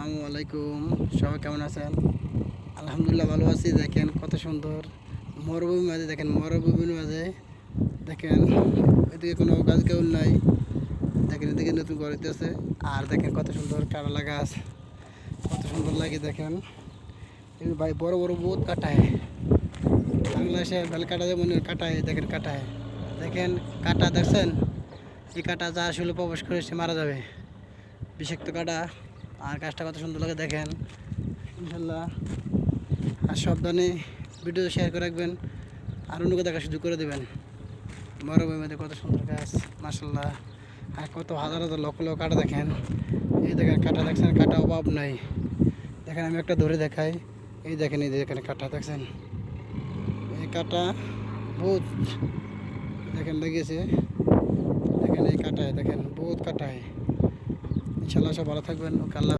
আসসালামু আলাইকুম। সবাই কেমন আছেন? আলহামদুলিল্লাহ ভালো আছি। দেখেন কত সুন্দর মরুভূমির মাঝে দেখেন মরুভূমির মাঝে, দেখেন এদিকে কোনো গাছ কেউ নাই। দেখেন এদিকে নতুন আছে আর দেখেন কত সুন্দর কারলা গাছ। কত সুন্দর লাগে দেখেন। ভাই বড় বড় বহুত কাটায়। বাংলাদেশে বেল কাটা যেমন কাটায়, দেখেন কাটায়। দেখেন কাটা, দেখছেন? এই কাটা যা আসলে প্রবেশ করে সে মারা যাবে। বিষাক্ত কাটা। আর গাছটা কত সুন্দর লাগে দেখেন। ইনশাল্লাহ। আর সাবধানে ভিডিও শেয়ার করে রাখবেন। আর অন্যকে দেখা সুযোগ করে দেবেন। মরুভূমির মধ্যে কত সুন্দর গাছ মাসাল্লাহ আর কত হাজার হাজার লক্ষ লক্ষ কাটা দেখেন। এই দেখেন কাটা দেখছেন কাটা অভাব নাই। দেখেন আমি একটা ধরে দেখাই। এই দেখেন, এই যে এখানে কাটা দেখছেন। এই কাটা বহুত দেখেন লেগেছে দেখেন এই কাটায়, দেখেন বহুত কাটায়। ইনশাল্লাহ সব ভালো থাকবেন। ওকে আল্লাহ